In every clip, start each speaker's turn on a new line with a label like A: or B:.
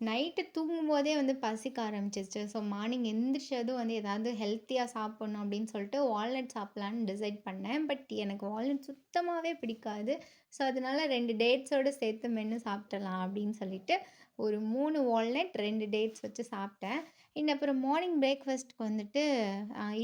A: Night தூங்கும்போதே வந்து பசிக்க ஆரம்பிச்சிச்சு ஸோ மார்னிங் எந்திரிச்சதும் வந்து ஏதாவது ஹெல்த்தியாக சாப்பிட்ணும் அப்படின்னு சொல்லிட்டு வால்நட் சாப்பிட்லான்னு டிசைட் பண்ணேன். பட் எனக்கு வால்நட் சுத்தமாகவே பிடிக்காது. ஸோ அதனால ரெண்டு டேட்ஸோட சேர்த்து மென்று சாப்பிடலாம் அப்படின்னு சொல்லிட்டு, ஒரு மூணு வால்நட், ரெண்டு டேட்ஸ் வச்சு சாப்பிட்டேன். அண்ட் அப்புறம் மார்னிங் பிரேக்ஃபாஸ்ட்டுக்கு வந்துட்டு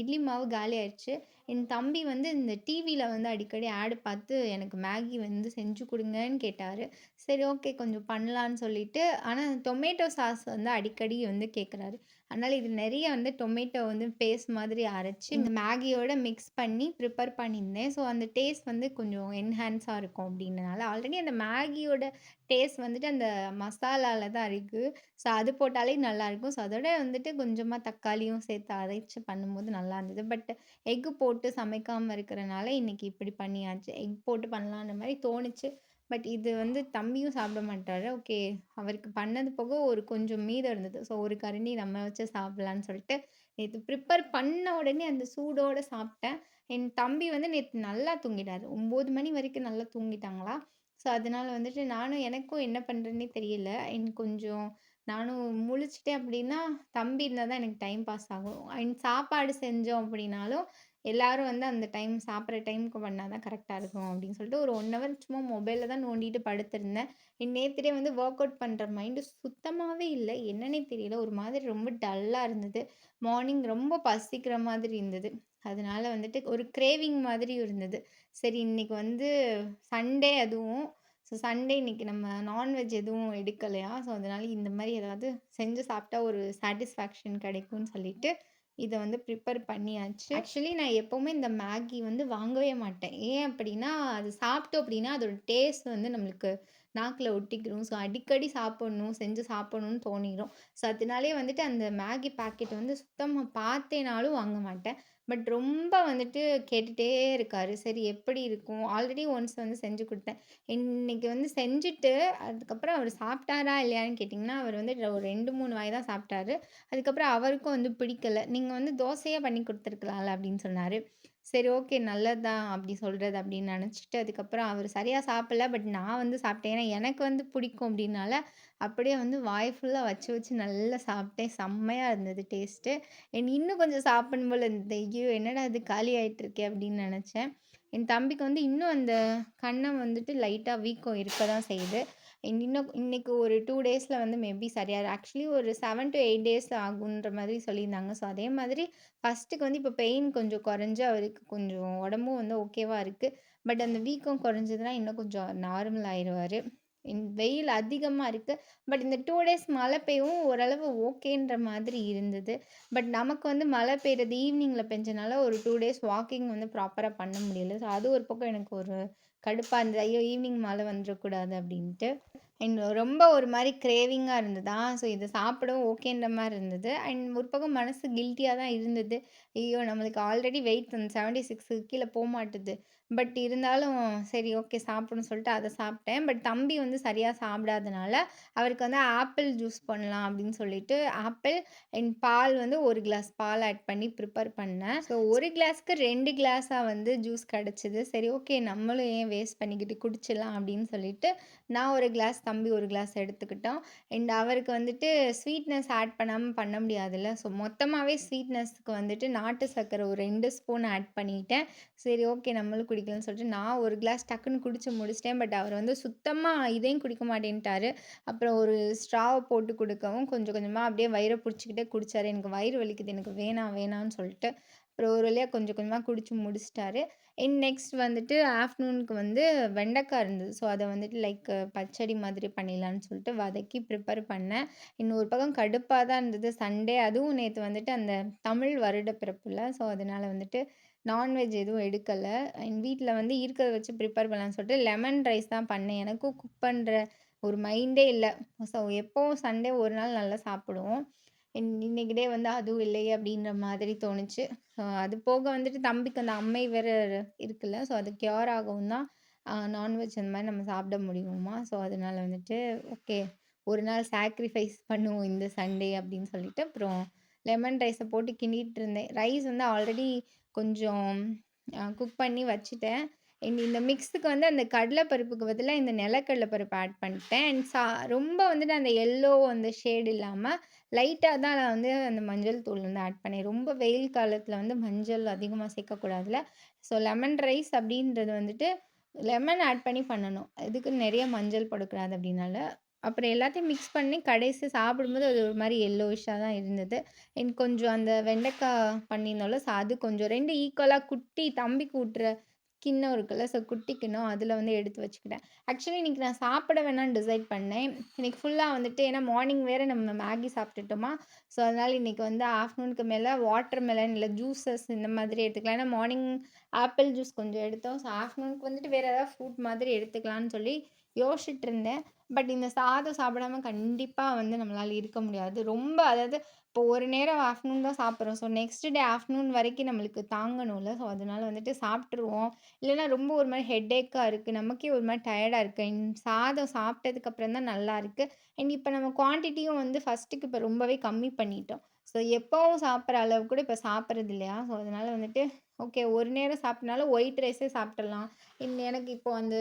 A: இட்லி மாவு காலி ஆயிடுச்சு. என் தம்பி வந்து இந்த டிவியில் வந்து அடிக்கடி ஆடு பார்த்து எனக்கு மேகி வந்து செஞ்சு கொடுங்கன்னு கேட்டார் சரி ஓகே கொஞ்சம் பண்ணலான்னு சொல்லிட்டு, ஆனால் டொமேட்டோ சாஸ் வந்து அடிக்கடி வந்து கேட்குறாரு. அதனால இது நிறைய வந்து டொமேட்டோ வந்து பேஸ்ட் மாதிரி அரைச்சு இந்த மேகியோட மிக்ஸ் பண்ணி ப்ரிப்பேர் பண்ணியிருந்தேன். ஸோ அந்த டேஸ்ட் வந்து கொஞ்சம் என்ஹான்ஸாக இருக்கும் அப்படின்றனால, ஆல்ரெடி அந்த மேகியோட டேஸ்ட் வந்துட்டு அந்த மசாலாவில் தான் இருக்குது ஸோ அது போட்டாலே நல்லாயிருக்கும். ஸோ அதோட வந்துட்டு கொஞ்சமாக தக்காளியும் சேர்த்து அரைச்சு பண்ணும்போது நல்லா இருந்தது. பட் எக்கு போட்டு போட்டு சமைக்காமல் இருக்கிறனால இன்னைக்கு இப்படி பண்ணியாச்சு. எக் போட்டு பண்ணலான்ற மாதிரி தோணுச்சு. பட் இது வந்து தம்பியும் சாப்பிட மாட்டாரு. ஓகே அவருக்கு பண்ணது போக ஒரு கொஞ்சம் மீதம் இருந்தது. ஸோ ஒரு கரண்டி நம்ம வச்சு சாப்பிடலான்னு சொல்லிட்டு, நேற்று ப்ரிப்பேர் பண்ண உடனே அந்த சூடோடு சாப்பிட்டேன். என் தம்பி வந்து நேற்று நல்லா தூங்கிட்டாரு. ஒம்பது மணி வரைக்கும் நல்லா தூங்கிட்டாங்களா. ஸோ அதனால வந்துட்டு நானும் எனக்கும் என்ன பண்ணுறேன்னே தெரியல. எனக்கு கொஞ்சம் நானும் முழிச்சிட்டேன் அப்படின்னா, தம்பி இருந்தால் தான் எனக்கு டைம் பாஸ் ஆகும். அண்ட் சாப்பாடு செஞ்சோம் அப்படின்னாலும், எல்லாரும் வந்து அந்த டைம் சாப்பிட்ற டைமுக்கு பண்ணால் தான் கரெக்டாக இருக்கும் அப்படின்னு சொல்லிட்டு, ஒரு ஒன் ஹவர் சும்மா மொபைலில் தான் நோண்டிட்டு படுத்திருந்தேன். நேத்து வந்து ஒர்க் அவுட் பண்ணுற மைண்டு சுத்தமாகவே இல்லை என்னன்னே தெரியல. ஒரு மாதிரி ரொம்ப டல்லாக இருந்தது. மார்னிங் ரொம்ப பசிக்கிற மாதிரி இருந்தது. அதனால வந்துட்டு ஒரு கிரேவிங் மாதிரி இருந்தது. சரி இன்றைக்கி வந்து சண்டே அதுவும். ஸோ சண்டே இன்னைக்கு நம்ம நான்வெஜ் எதுவும் எடுக்கலையா, ஸோ அதனால இந்த மாதிரி ஏதாவது செஞ்சு சாப்பிட்டா ஒரு சாட்டிஸ்ஃபேக்ஷன் கிடைக்கும்னு சொல்லிட்டு, இத வந்து ப்ரிப்பேர் பண்ணியாச்சு. ஆக்சுவலி நான் எப்பவுமே இந்த மேகி வந்து வாங்கவே மாட்டேன். ஏன் அப்படின்னா, அது சாப்பிட்டோம் அப்படின்னா அதோட டேஸ்ட் வந்து நம்மளுக்கு நாக்குல ஒட்டிக்கிரும். ஸோ அடிக்கடி சாப்பிடணும், செஞ்சு சாப்பிடணும்னு தோணிரும். ஸோ அதனாலேயே வந்துட்டு அந்த மேகி பாக்கெட் வந்து சுத்தமா பார்த்தேனாலும் வாங்க மாட்டேன். பட் ரொம்ப வந்துட்டு கேட்டுட்டே இருக்காரு. சரி எப்படி இருக்கும்? ஆல்ரெடி ஒன்ஸ் வந்து செஞ்சு குடுத்தேன். இன்னைக்கு வந்து செஞ்சுட்டு, அதுக்கப்புறம் அவரு சாப்பிட்டாரா இல்லையான்னு கேட்டிங்கன்னா, அவர் வந்து ஒரு 2, 3 வாய் தான் சாப்பிட்டாரு. அதுக்கப்புறம் அவருக்கும் வந்து பிடிக்கல. "நீங்க வந்து தோசையா பண்ணி குடுத்துருக்கலாம்ல" அப்படின்னு சொன்னாரு. சரி ஓகே நல்லது தான் அப்படி சொல்றது அப்படின்னு நினச்சிட்டு அதுக்கப்புறம் அவரு சரியா சாப்பிடல. பட் நான் வந்து சாப்பிட்டேன். ஏன்னா எனக்கு வந்து பிடிக்கும் அப்படின்னால, அப்படியே வந்து வாய் ஃபுல்லாக வச்சு வச்சு நல்லா சாப்பிட்டேன். செம்மையாக இருந்தது டேஸ்ட்டு. என் இன்னும் கொஞ்சம் சாப்பிடணும் போல் இருந்தது. ஐயோ! என்னடா இது காலி ஆகிட்டுருக்கே அப்படின்னு நினச்சேன் என் தம்பிக்கு வந்து இன்னும் அந்த கண்ணம் வந்துட்டு லைட்டாக வீக்கம் இருக்க தான் செய்யுது. இன்னும் இன்றைக்கி ஒரு டூ டேஸில் வந்து மேபி சரியாக ஆக்சுவலி ஒரு செவன் டூ எயிட் டேஸ் ஆகுன்ற மாதிரி சொல்லியிருந்தாங்க. ஸோ அதே மாதிரி ஃபர்ஸ்ட்டுக்கு வந்து இப்போ பெயின் கொஞ்சம் குறைஞ்சு அவருக்கு கொஞ்சம் உடம்பும் வந்து ஓகேவாக இருக்குது பட் அந்த வீக்கம் குறைஞ்சதுன்னா இன்னும் கொஞ்சம் நார்மல் ஆயிருவாரு. வெயில் அதிகமாக இருக்குது பட் இந்த டூ டேஸ் மழை பெய்யவும் ஓரளவு ஓகேன்ற மாதிரி இருந்தது. பட் நமக்கு வந்து மழை பெய்கிறது ஈவினிங்கில் பெஞ்சனால ஒரு டூ டேஸ் வாக்கிங் வந்து ப்ராப்பராக பண்ண முடியல. ஸோ அது ஒரு பக்கம் எனக்கு ஒரு கடுப்பாக இருந்தது. ஐயோ! ஈவினிங் மழை வந்துடக்கூடாது அப்படின்ட்டு. அண்ட் ரொம்ப ஒரு மாதிரி கிரேவிங்காக இருந்ததா, ஸோ இதை சாப்பிடவும் ஓகேன்ற மாதிரி இருந்தது. அண்ட் ஒரு பக்கம் மனசு கில்ட்டியாக தான் இருந்தது. ஐயோ! நம்மளுக்கு ஆல்ரெடி வெயிட் செவன்ட்டி சிக்ஸ்க்கு கீழே போக மாட்டுது பட் இருந்தாலும் சரி ஓகே சாப்பிடணும்னு சொல்லிட்டு அதை சாப்பிட்டேன். பட் தம்பி வந்து சரியாக சாப்பிடாதனால, அவருக்கு வந்து ஆப்பிள் ஜூஸ் பண்ணலாம் அப்படின்னு சொல்லிட்டு, ஆப்பிள் அண்ட் பால் வந்து ஒரு கிளாஸ் பால் ஆட் பண்ணி ப்ரிப்பேர் பண்ணேன். ஸோ ஒரு கிளாஸ்க்கு ரெண்டு கிளாஸாக வந்து ஜூஸ் கிடச்சிது சரி ஓகே நம்மளும் ஏன் வேஸ்ட் பண்ணிக்கிட்டு குடிச்சிடலாம் அப்படின்னு சொல்லிட்டு, நான் ஒரு கிளாஸ், தம்பி ஒரு கிளாஸ் எடுத்துக்கிட்டோம். அண்ட் அவருக்கு வந்துட்டு ஸ்வீட்னஸ் ஆட் பண்ணாமல் பண்ண முடியாதுல்ல. ஸோ மொத்தமாகவே ஸ்வீட்னஸ்க்கு வந்துட்டு நாட்டு சர்க்கரை ஒரு ரெண்டு ஸ்பூன் ஆட் பண்ணிட்டேன். சரி ஓகே நம்மளுக்கு குடிக்கலன்னு சொல்லிட்டு நான் ஒரு கிளாஸ் டக்குன்னு குடிச்சு முடிச்சுட்டேன். பட் அவர் வந்து சுத்தமாக இதையும் குடிக்க மாட்டேன்ட்டாரு. அப்புறம் ஒரு ஸ்ட்ராவை போட்டு கொடுக்கவும் கொஞ்சம் கொஞ்சமாக அப்படியே வயிறை பிடிச்சிக்கிட்டே குடித்தார் எனக்கு வயிறு வலிக்குது, எனக்கு வேணாம் வேணான்னு சொல்லிட்டு. அப்புறம் ஒரு வழியாக கொஞ்சம் கொஞ்சமாக குடிச்சு முடிச்சுட்டாரு. அண்ட் நெக்ஸ்ட் வந்துட்டு ஆஃப்டர்நூனுக்கு வந்து வெண்டைக்காய் இருந்தது. ஸோ அதை வந்துட்டு லைக் பச்சடி மாதிரி பண்ணிடலான்னு சொல்லிட்டு வதக்கி ப்ரிப்பேர் பண்ணேன். இன்னொரு பக்கம் கடுப்பாக தான் இருந்தது. சண்டே அதுவும் நேற்று வந்துட்டு அந்த தமிழ் வருட பிறப்புல ஸோ அதனால் வந்துட்டு நான்வெஜ் எதுவும் எடுக்கல. என் வீட்ல வந்து இருக்கிறத வச்சு ப்ரிப்பேர் பண்ணலான்னு சொல்லிட்டு லெமன் ரைஸ் தான் பண்ணேன். எனக்கும் குக் பண்ற ஒரு மைண்டே இல்ல. ஸோ எப்பவும் சண்டே ஒரு நாள் நல்லா சாப்பிடுவோம். இன் இன்னைக்கு டே வந்து அதுவும் இல்லையே அப்படின்ற மாதிரி தோணுச்சு. அது போக வந்துட்டு தம்பிக்கு அந்த அம்மை வேற இருக்குல்ல. ஸோ அது கியூர் ஆகவும் தான் அ நான்வெஜ் அந்த மாதிரி நம்ம சாப்பிட முடியுமா. ஸோ அதனால வந்துட்டு ஓகே ஒரு நாள் சாக்ரிஃபைஸ் பண்ணுவோம் இந்த சண்டே அப்படின்னு சொல்லிட்டு, அப்புறம் லெமன் ரைஸ போட்டு கிண்டிட்டு இருந்தேன். ரைஸ் வந்து ஆல்ரெடி கொஞ்சம் குக் பண்ணி வச்சுட்டேன். இந்த இந்த மிக்ஸுக்கு வந்து அந்த கடலைப்பருப்புக்கு பதிலாக இந்த நிலக்கடலை பருப்பு ஆட் பண்ணிட்டேன். அண்ட் சா ரொம்ப வந்துட்டு அந்த எல்லோ அந்த ஷேட் இல்லாமல் லைட்டாக தான் நான் வந்து அந்த மஞ்சள் தூள் வந்து ஆட் பண்ணேன். ரொம்ப வெயில் காலத்தில் வந்து மஞ்சள் அதிகமாக சேர்க்கக்கூடாதுல ஸோ லெமன் ரைஸ் அப்படின்றது வந்துட்டு லெமன் ஆட் பண்ணி பண்ணணும். இதுக்கு நிறைய மஞ்சள் போடக்கூடாது அப்படின்னால. அப்புறம் எல்லாத்தையும் மிக்ஸ் பண்ணி கடைசி சாப்பிடும்போது அது ஒரு மாதிரி எல்லோயிஷாக தான் இருந்தது. எனக்கு கொஞ்சம் அந்த வெண்டைக்காய் பண்ணியிருந்தாலும் ஸோ அது கொஞ்சம் ரெண்டு ஈக்குவலாக குட்டி தம்பிக்கு ஊட்டுற கிண்ணம் இருக்குல்ல, ஸோ குட்டி கிண்ணம் அதில் வந்து எடுத்து வச்சுக்கிட்டேன். ஆக்சுவலி இன்றைக்கி நான் சாப்பிட வேணான்னு டிசைட் பண்ணேன். இன்றைக்கி ஃபுல்லாக வந்துட்டு ஏன்னா மார்னிங் வேறு நம்ம மேகி சாப்பிட்டுட்டோமா, ஸோ அதனால் இன்றைக்கி வந்து ஆஃப்டர்நூனுக்கு மேலே வாட்டர் மெலன் இல்லை ஜூஸஸ் இந்த மாதிரி எடுத்துக்கலாம். ஏன்னா மார்னிங் ஆப்பிள் ஜூஸ் கொஞ்சம் எடுத்தோம். ஸோ ஆஃப்டர்நூனுக்கு வந்துட்டு வேறு ஏதாவது ஃப்ரூட் மாதிரி எடுத்துக்கலான்னு சொல்லி யோசிச்சுட்டு இருந்தேன். பட் இந்த சாதம் சாப்பிடாம கண்டிப்பா வந்து நம்மளால இருக்க முடியாது. ரொம்ப அதாவது இப்போ ஒரு நேரம் ஆஃப்டர்நூன் தான் சாப்பிடுறோம். ஸோ நெக்ஸ்ட் டே ஆஃப்டர்நூன் வரைக்கும் நம்மளுக்கு தாங்கணும்ல. ஸோ அதனால வந்துட்டு சாப்பிட்ருவோம் இல்லன்னா ரொம்ப ஒரு மாரி ஹெட்டேக்கா இருக்கு. நமக்கே ஒரு மாரி டயர்டா இருக்கு. அண்ட் சாதம் சாப்பிட்டதுக்கு அப்புறம் தான் நல்லாயிருக்கு. அண்ட் இப்ப நம்ம குவான்டிட்டியும் வந்து ஃபர்ஸ்ட்டுக்கு இப்ப ரொம்பவே கம்மி பண்ணிட்டோம். ஸோ எப்பவும் சாப்பிடுற அளவு கூட இப்ப சாப்பிடுறது இல்லையா, ஸோ அதனால வந்துட்டு ஓகே ஒரு நேரம் சாப்பிட்டனாலும் ஒயிட் ரைஸே சாப்பிட்டுறலாம். இன் எனக்கு இப்போ அந்த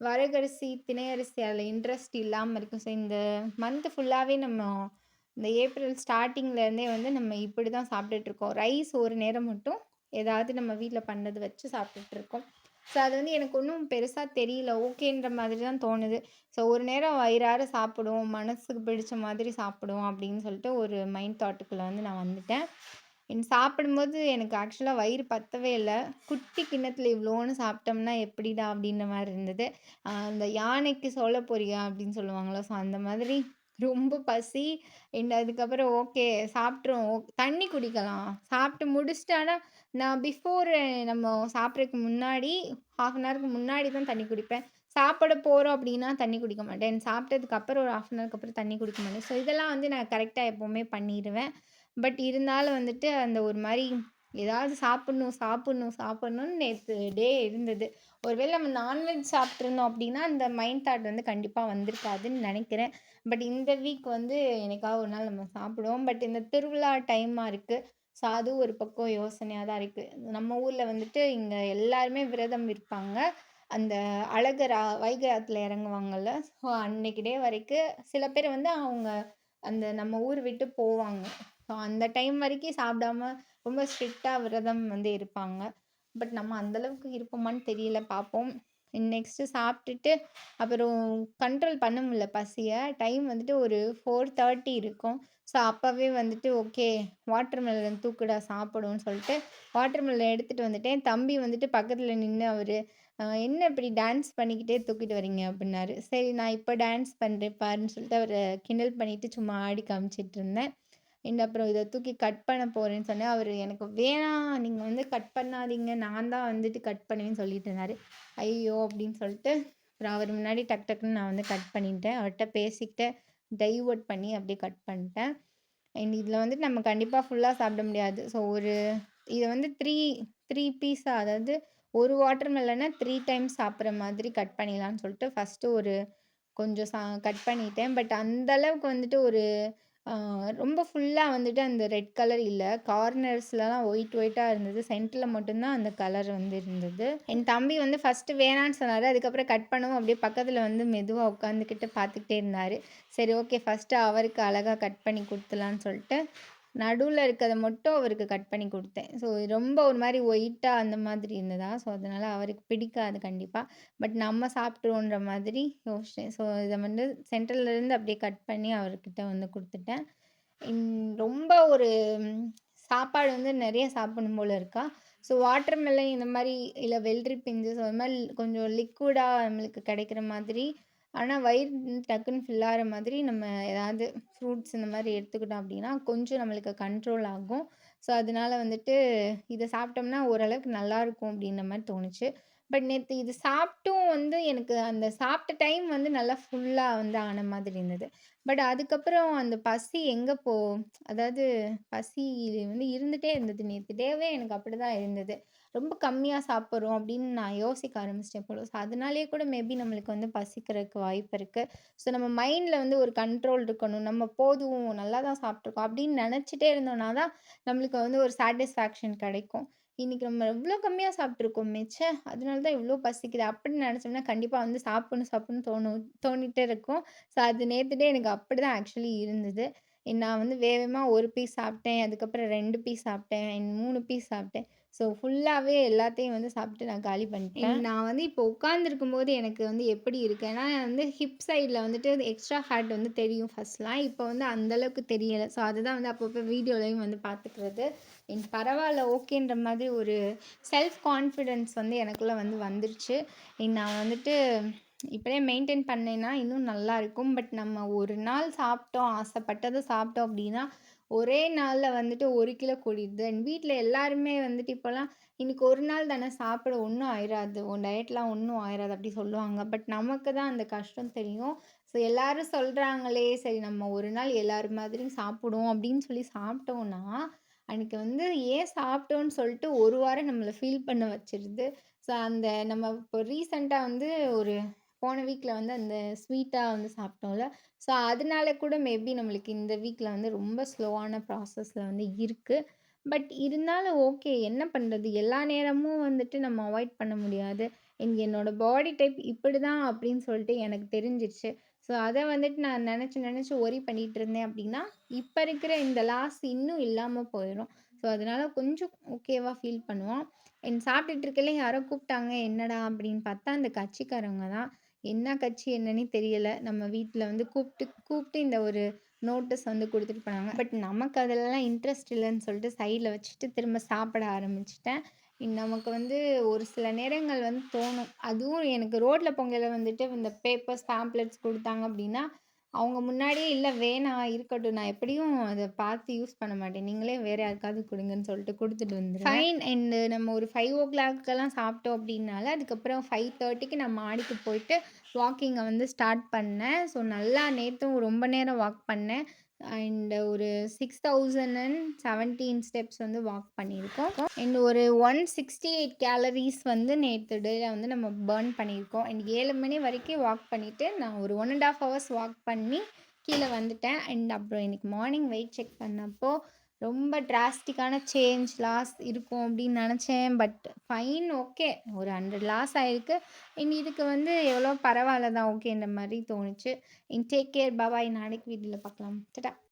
A: வரகரிசி, திணை அதில் இன்ட்ரெஸ்ட் இல்லாமல் இருக்கும் ஸோ இந்த மந்த் ஃபுல்லாகவே நம்ம இந்த ஏப்ரல் ஸ்டார்டிங்லேருந்தே வந்து நம்ம இப்படி தான் சாப்பிட்டுட்ருக்கோம் ரைஸ் ஒரு நேரம் மட்டும் ஏதாவது நம்ம வீட்டில் பண்ணது வச்சு சாப்பிட்டுட்ருக்கோம் ஸோ அது வந்து எனக்கு ஒன்றும் பெருசாக தெரியல. ஓகேன்ற மாதிரி தான் தோணுது. ஸோ ஒரு நேரம் வயிறார சாப்பிடுவோம், மனசுக்கு பிடிச்ச மாதிரி சாப்பிடுவோம் அப்படின்னு சொல்லிட்டு ஒரு மைண்ட் தாட்டுக்குள்ளே வந்து நான் வந்துட்டேன். என் சாப்பிடும்போது எனக்கு ஆக்சுவலா வயிறு பத்தவே இல்ல. குட்டி கிண்ணத்தில் இவ்வளோன்னு சாப்பிட்டோம்னா எப்படிடா அப்படின்ற மாரி இருந்தது. அ அந்த யானைக்கு சோள பொரியா அப்படின்னு சொல்லுவாங்கல்ல, ஸோ அந்த மாதிரி ரொம்ப பசி அண்ட் அதுக்கப்புறம் ஓகே சாப்பிட்டுருவோம். தண்ணி குடிக்கலாம். சாப்பிட்டு முடிச்சுட்டு ஆனா நான் பிஃபோர் நம்ம சாப்பிடறதுக்கு முன்னாடி, 1/2 அன் ஹவருக்கு முன்னாடி தான் தண்ணி குடிப்பேன். சாப்பிட போகிறோம் அப்படின்னா தண்ணி குடிக்க மாட்டேன். சாப்பிட்டதுக்கு அப்புறம் ஒரு 1/2 அன் ஹவருக்கு அப்புறம் தண்ணி குடிக்க மாட்டேன். ஸோ இதெல்லாம் வந்து நான் கரெக்டாக எப்போவுமே பண்ணிடுவேன் பட் இருந்தாலும் வந்துட்டு அந்த ஒரு மாதிரி ஏதாவது சாப்பிட்ணும் சாப்பிட்ணும் சாப்பிட்ணுன்னு நேற்று டே இருந்தது. ஒருவேளை நம்ம நான்வெஜ் சாப்பிட்ருந்தோம் அப்படின்னா, அந்த மைண்ட் தாட் வந்து கண்டிப்பாக வந்திருக்காதுன்னு நினைக்கிறேன் பட் இந்த வீக் வந்து எனக்காக ஒரு நாள் நம்ம சாப்பிடுவோம். பட் இந்த திருவிழா டைமாக இருக்குது ஸோ அதுவும் ஒரு பக்கம் யோசனையாக தான் இருக்குது நம்ம ஊரில் வந்துட்டு இங்கே எல்லாருமே விரதம் இருப்பாங்க. அந்த அழகரா வைகரத்தில் வைகை இறங்குவாங்கல்ல, ஸோ அன்னைக்கு டே வரைக்கும் சில பேர் வந்து அவங்க அந்த நம்ம ஊர் விட்டு போவாங்க. ஸோ அந்த டைம் வரைக்கும் சாப்பிடாம ரொம்ப ஸ்ட்ரிக்டாக விரதம் வந்து இருப்பாங்க. பட் நம்ம அந்தளவுக்கு இருப்போமான்னு தெரியல பார்ப்போம். நெக்ஸ்ட்டு சாப்பிட்டுட்டு அப்புறம் கண்ட்ரோல் பண்ண முடியல பசியை டைம் வந்துட்டு ஒரு 4:30 இருக்கும். ஸோ அப்போவே வந்துட்டு ஓகே வாட்டர் மெலன் தூக்குடா சாப்பிடும்னு சொல்லிட்டு வாட்டர் மெலன் எடுத்துகிட்டு வந்துட்டேன். தம்பி வந்துட்டு பக்கத்தில் நின்று அவர் "என்ன இப்படி டான்ஸ் பண்ணிக்கிட்டே தூக்கிட்டு வரீங்க?" அப்படின்னாரு. சரி நான் இப்போ டான்ஸ் பண்ணுறேன் பாருன்னு சொல்லிட்டு அவரை கிண்டல் பண்ணிவிட்டு சும்மா ஆடி காமிச்சிட்டு இருந்தேன். அண்ட் அப்புறம் இதை தூக்கி கட் பண்ண போகிறேன்னு சொன்னேன். அவர் எனக்கு "வேணாம் நீங்கள் வந்து கட் பண்ணாதீங்க. நான் தான் வந்துட்டு கட் பண்ணுவேன்னு" சொல்லிட்டு இருந்தார் ஐயோ! அப்படின்னு சொல்லிட்டு அப்புறம் அவர் முன்னாடி டக் டக்குன்னு நான் வந்து கட் பண்ணிட்டேன். அவர்கிட்ட பேசிக்கிட்டேன் டைவர்ட் பண்ணி அப்படியே கட் பண்ணிட்டேன். அண்ட் இதில் வந்துட்டு நம்ம கண்டிப்பாக ஃபுல்லாக சாப்பிட முடியாது. ஸோ ஒரு இதை வந்து த்ரீ த்ரீ பீஸாக அதாவது ஒரு வாட்டர் மெலன 3 டைம்ஸ் சாப்பிட்ற மாதிரி கட் பண்ணிடலான்னு சொல்லிட்டு ஃபஸ்ட்டு ஒரு கொஞ்சம் சா கட் பண்ணிட்டேன். பட் அந்த அளவுக்கு வந்துட்டு ஒரு ரொம்ப ஃபுல்லா வந்துட்டு அந்த ரெட் கலர் இல்ல. கார்னர்ஸ்லலாம் ஒயிட் ஒயிட்டா இருந்தது. சென்டர்ல மட்டும் தான் அந்த கலர் வந்து இருந்தது. என் தம்பி வந்து ஃபர்ஸ்ட்டு வேணான்னு சொன்னாரு. அதுக்கப்புறம் கட் பண்ணவும் அப்படியே பக்கத்தில் வந்து மெதுவா உட்காந்துக்கிட்டு பார்த்துக்கிட்டே இருந்தாரு. சரி ஓகே ஃபர்ஸ்ட்டு அவருக்கு அழகா கட் பண்ணி குடுத்துடலான்னு சொல்லிட்டு, நடுவில் இருக்கிறத மட்டும் அவருக்கு கட் பண்ணி கொடுத்தேன். ஸோ ரொம்ப ஒரு மாதிரி ஒயிட்டாக அந்த மாதிரி இருந்ததா, ஸோ அதனால் அவருக்கு பிடிக்காது கண்டிப்பாக பட் நம்ம சாப்பிட்ருவோன்ற மாதிரி யோசிச்சேன். ஸோ இதை வந்து சென்டர்லருந்து அப்படியே கட் பண்ணி அவர்கிட்ட வந்து கொடுத்துட்டேன். ரொம்ப ஒரு சாப்பாடு வந்து நிறைய சாப்பிடணும் போல் இருக்கா, ஸோ வாட்டர் மெலன் இந்த மாதிரி இல்லை வெள்ளரி பிஞ்சு ஸோ அது மாதிரி கொஞ்சம் லிக்விடாக நம்மளுக்கு கிடைக்கிற மாதிரி, ஆனால் வயிறு டக்குன்னு ஃபில் ஆகிற மாதிரி நம்ம ஏதாவது ஃப்ரூட்ஸ் இந்த மாதிரி எடுத்துக்கிட்டோம் அப்படின்னா, கொஞ்சம் நம்மளுக்கு கண்ட்ரோல் ஆகும். ஸோ அதனால வந்துட்டு இதை சாப்பிட்டோம்னா ஓரளவுக்கு நல்லாயிருக்கும் அப்படின்ற மாதிரி தோணுச்சு. பட் நேற்று இது சாப்பிட்டும் வந்து எனக்கு அந்த சாப்பிட்ட டைம் வந்து நல்லா ஃபுல்லாக வந்து ஆன மாதிரி இருந்தது. பட் அதுக்கப்புறம் அந்த பசி எங்கே போ அதாவது பசி வந்து இருந்துகிட்டே இருந்தது. நேற்று டேவே எனக்கு அப்படிதான் இருந்தது. ரொம்ப கம்மியாக சாப்பிட்றோம் அப்படின்னு நான் யோசிக்க ஆரம்பிச்சிட்டேன் போல. ஸோ அதனாலேயே கூட மேபி நம்மளுக்கு வந்து பசிக்கிறதுக்கு வாய்ப்பு இருக்குது ஸோ நம்ம மைண்டில் வந்து ஒரு கண்ட்ரோல் இருக்கணும். நம்ம போதும் நல்லா தான் சாப்பிட்ருக்கோம் அப்படின்னு நினச்சிட்டே இருந்தோம்னா தான் நம்மளுக்கு வந்து ஒரு சாட்டிஸ்ஃபேக்ஷன் கிடைக்கும். இன்னைக்கு நம்ம எவ்வளோ கம்மியாக சாப்பிட்ருக்கோம் மிச்ச அதனால தான் இவ்வளோ பசிக்குது. அப்படின்னு நினச்சோம்னா கண்டிப்பாக வந்து சாப்பிடணும் சாப்பிடணும்னு தோணும் தோணிகிட்டே இருக்கும். ஸோ அது நேத்து எனக்கு அப்படி தான் ஆக்சுவலி இருந்தது. நான் வந்து வேகமாக ஒரு பீஸ் சாப்பிட்டேன். அதுக்கப்புறம் ரெண்டு பீஸ் சாப்பிட்டேன். மூணு பீஸ் சாப்பிட்டேன். ஸோ ஃபுல்லாகவே எல்லாத்தையும் வந்து சாப்பிட்டு நான் காலி பண்ணிட்டேன். நான் வந்து இப்போ உட்காந்துருக்கும் போது எனக்கு வந்து எப்படி இருக்குன்னா, வந்து ஹிப் சைடில் வந்துட்டு எக்ஸ்ட்ரா ஹார்ட் வந்து தெரியும் ஃபர்ஸ்ட்லாம். இப்போ வந்து அந்த அளவுக்கு ஸோ அதுதான் வந்து அப்பப்போ வீடியோலையும் வந்து பார்த்துக்கிறது. எனக்கு பரவாயில்ல ஓகேன்ற மாதிரி ஒரு செல்ஃப் கான்ஃபிடென்ஸ் வந்து எனக்குள்ளே வந்து வந்துருச்சு. நான் வந்துட்டு இப்படியே மெயின்டெயின் பண்ணேன்னா இன்னும் நல்லாயிருக்கும். பட் நம்ம ஒரு நாள் சாப்பிட்டோம், ஆசைப்பட்டதை சாப்பிட்டோம் அப்படின்னா, ஒரே நாள்ல வந்துட்டு 1 கிலோ கூடிடுது. அண்ட் வீட்ல எல்லாருமே வந்துட்டு இப்போல்லாம் "இன்னைக்கு ஒரு நாள் தானே சாப்பிட ஒண்ணும் ஆயிராது. உன் டயட்லாம் ஒண்ணும் ஆயிராது" அப்படி சொல்லுவாங்க. பட் நமக்கு தான் அந்த கஷ்டம் தெரியும். ஸோ எல்லாரும் சொல்றாங்களே, சரி நம்ம ஒரு நாள் எல்லார் மாதிரியும் சாப்பிடுவோம் அப்படின்னு சொல்லி சாப்பிட்டோம்னா, அன்னைக்கு வந்து ஏன் சாப்பிட்டோன்னு சொல்லிட்டு ஒரு வாரம் நம்மள ஃபீல் பண்ண வச்சிருது. ஸோ அந்த நம்ம இப்போ ரீசென்ட்டா வந்து ஒரு போன வீக்கில் வந்து அந்த ஸ்வீட்டாக வந்து சாப்பிட்டோம்ல. ஸோ அதனால கூட மேபி நம்மளுக்கு இந்த வீக்கில் வந்து ரொம்ப ஸ்லோவான ப்ராசஸில் வந்து இருக்குது பட் இருந்தாலும் ஓகே. என்ன பண்ணுறது எல்லா நேரமும் வந்துட்டு நம்ம அவாய்ட் பண்ண முடியாது. என் என்னோட பாடி டைப் இப்படி தான் அப்படின்னு சொல்லிட்டு எனக்கு தெரிஞ்சிருச்சு. ஸோ அதை வந்துட்டு நான் நினச்சி நினச்சி ஒரி பண்ணிகிட்டு இருந்தேன் அப்படின்னா, இப்போ இருக்கிற இந்த லாஸ் இன்னும் இல்லாமல் போயிடும் ஸோ அதனால் கொஞ்சம் ஓகேவாக ஃபீல் பண்ணுவோம். என் சாப்பிட்டுட்டு இருக்கல யாரோ கூப்பிட்டாங்க. என்னடா அப்படின்னு பார்த்தா, அந்த கட்சிக்காரவங்க தான். என்ன கட்சி என்னன்னு தெரியலை நம்ம வீட்டில் வந்து கூப்பிட்டு கூப்பிட்டு இந்த ஒரு நோட்டீஸ் வந்து கொடுத்துட்டு போனாங்க. பட் நமக்கு அதெல்லாம் இன்ட்ரெஸ்ட் இல்லைன்னு சொல்லிட்டு சைடில் வச்சுட்டு திரும்ப சாப்பிட ஆரம்பிச்சிட்டேன் நமக்கு வந்து ஒரு சில நேரங்கள் வந்து தோணும். அதுவும் எனக்கு ரோட்டில் பொங்கல வந்துட்டு இந்த பேப்பர்ஸ், பேம்ப்ளெட்ஸ் கொடுத்தாங்க அப்படின்னா, அவங்க முன்னாடியே இல்லை வேணாம் இருக்கட்டும். நான் எப்படியும் அதை பார்த்து யூஸ் பண்ண மாட்டேன். நீங்களே வேறு யாருக்காவது கொடுங்கன்னு சொல்லிட்டு கொடுத்துட்டு வந்து ஃபைன் அண்ட் நம்ம ஒரு 5:00க்கெல்லாம் சாப்பிட்டோம் அப்படின்னால, அதுக்கப்புறம் 5:30க்கு நான் மாடிக்கு போயிட்டு வாக்கிங்கை வந்து ஸ்டார்ட் பண்ணேன். ஸோ நல்லா நேற்றும் ரொம்ப நேரம் வாக் பண்ணேன். அண்ட் ஒரு 6017 ஸ்டெப்ஸ் வந்து வாக் பண்ணியிருக்கோம். அண்ட் ஒரு ஒன் சிக்ஸ்டி எயிட் கேலரிஸ் வந்து நேற்று டேயில் வந்து நம்ம பேர்ன் பண்ணியிருக்கோம். அண்ட் ஏழு மணி வரைக்கும் வாக் பண்ணிவிட்டு நான் ஒரு 1 1/2 ஹவர்ஸ் வாக் பண்ணி கீழே வந்துட்டேன். அண்ட் அப்புறம் இன்றைக்கி மார்னிங் வெயிட் செக் பண்ணப்போ, ரொம்ப டிராஸ்டிக்கான சேஞ்ச் லாஸ் இருக்கும் அப்படின்னு நினச்சேன் பட் ஃபைன் ஓகே. ஒரு 100 லாஸ் ஆகிருக்கு இனி இதுக்கு வந்து எவ்வளோ பரவாயில்ல தான் ஓகேன்ற மாதிரி தோணுச்சு. In take care. Bye bye நாளைக்கு வீட்டில் பார்க்கலாம். டாடா.